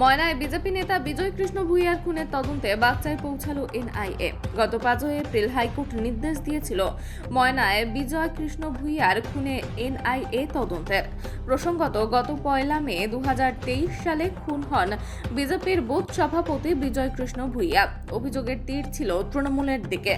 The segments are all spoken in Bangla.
ময়নায় বিজেপি নেতা বিজয় কৃষ্ণ ভূঁইয়ার খুনের তদন্তে বাগচায় পৌঁছালো এনআইএ। গত পাঁচই এপ্রিল হাইকোর্ট নির্দেশ দিয়েছিল ময়নায় বিজয় কৃষ্ণ ভূঁইয়ার খুনে এনআইএ তদন্তের। প্রসঙ্গত, গত পয়লা মে দুহাজার তেইশ সালে খুন হন বিজেপির বুথ সভাপতি বিজয় কৃষ্ণ ভূঁইয়া। অভিযোগের তীর ছিল তৃণমূলের দিকে।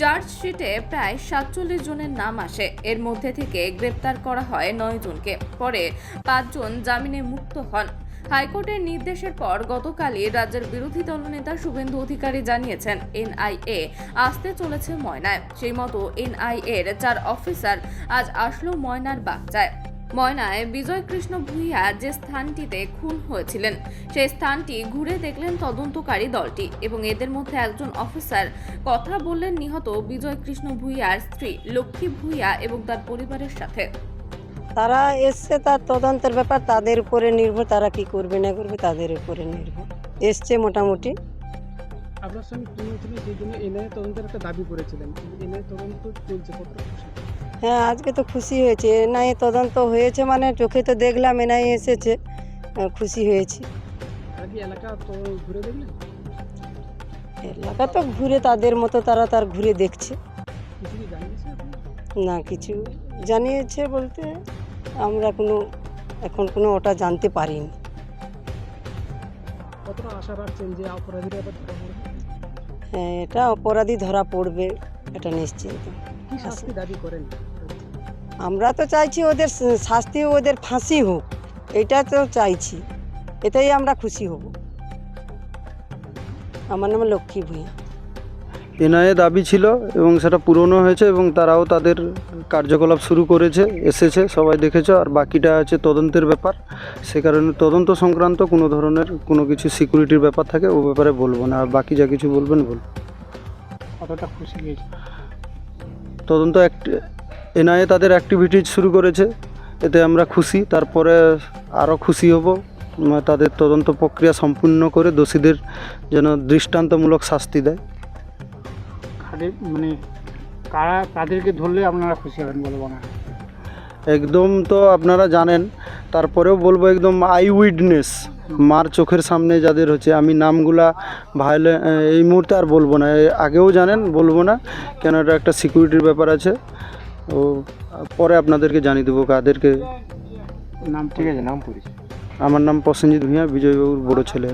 চার্জশিটে প্রায় সাতচল্লিশ জনের নাম আসে। এর মধ্যে থেকে গ্রেপ্তার করা হয় নয় জনকে। পরে পাঁচজন জামিনে মুক্ত হন। হাইকোর্টের নির্দেশের পর গতকালই রাজ্যের বিরোধী দলনেতা শুভেন্দু অধিকারী জানিয়েছেন, এনআইএ আসতে চলেছে ময়নায়। সেই মতো এনআইএ এর চার অফিসার আজ আসলো ময়নার বাগচায়। ময়নায় বিজয় কৃষ্ণ ভূঁইয়া যে স্থানটিতে খুন হয়েছিলেন, সেই স্থানটি ঘুরে দেখলেন তদন্তকারী দলটি এবং এদের মধ্যে একজন অফিসার কথা বললেন নিহত বিজয় কৃষ্ণ ভূঁইয়ার স্ত্রী লক্ষ্মী ভূঁইয়া এবং তার পরিবারের সাথে। তারা এসছে তার তদন্তের ব্যাপার তাদের উপরে নির্ভর তারা কি করবে না করবে তাদের উপরে নির্ভর। এসছে মোটামুটি। আপনার সঙ্গে তিনি ছিলেন সেই জন্য এনআইএ তদন্তের একটা দাবি করেছিলেন। এনআইএ তদন্ত চলছে কত হ্যাঁ আজকে তো খুশি হয়েছে। এনআই তদন্ত হয়েছে মানে চোখে তো দেখলাম এনআই এসেছে খুশি হয়েছি। এলাকা তো ঘুরে দেখলেন এলাকা তো ঘুরে তাদের মতো তারা তার ঘুরে দেখছে। না কিছু জানিয়েছে বলতে আমরা কোনো এখন কোনো ওটা জানতে পারিনি। কতটা আশা রাখছেন যে অপরাধীরা এবার ধরা পড়বে? হ্যাঁ এটা অপরাধী ধরা পড়বে এটা নিশ্চিন্ত। দাবি করেন? আমরা তো চাইছি ওদের শাস্তি ওদের ফাঁসি হোক এটা তো চাইছি। এটাই আমরা খুশি হব। আমার নাম লক্ষ্মী ভূঁইয়া। এনআইএ দাবি ছিল এবং সেটা পূরণও হয়েছে এবং তারাও তাদের কার্যকলাপ শুরু করেছে এসেছে সবাই দেখেছে। আর বাকিটা আছে তদন্তের ব্যাপার। সে কারণে তদন্ত সংক্রান্ত কোনো ধরনের কোনো কিছু সিকিউরিটির ব্যাপার থাকে ও ব্যাপারে বলব না। আর বাকি যা কিছু বলবেন বলুন। কতটা খুশি হয়েছে তদন্ত এনআইএ তাদের অ্যাক্টিভিটিজ শুরু করেছে। এতে আমরা খুশি। তারপরে আরও খুশি হব। তাদের তদন্ত প্রক্রিয়া সম্পূর্ণ করে দোষীদের যেন দৃষ্টান্তমূলক শাস্তি দেয়। কাদের মানে কারা কাদেরকে ধরলে আপনারা খুশি হবেন বলব না একদম তো আপনারা জানেন তারপরেও বলব একদম আই উইডনেস মার চোখের সামনে যাদের হচ্ছে আমি নামগুলা ভাইলে এই মুহূর্তে আর বলব না আগেও জানেন বলব না কেন এটা একটা সিকিউরিটির ব্যাপার আছে। ও পরে আপনাদেরকে জানিয়ে দেবো কাদেরকে। নাম ঠিক আছে নাম পড়েছে আমার নাম প্রসেনজিৎ ভূঁইয়া বিজয়বাবুর বড় ছেলে।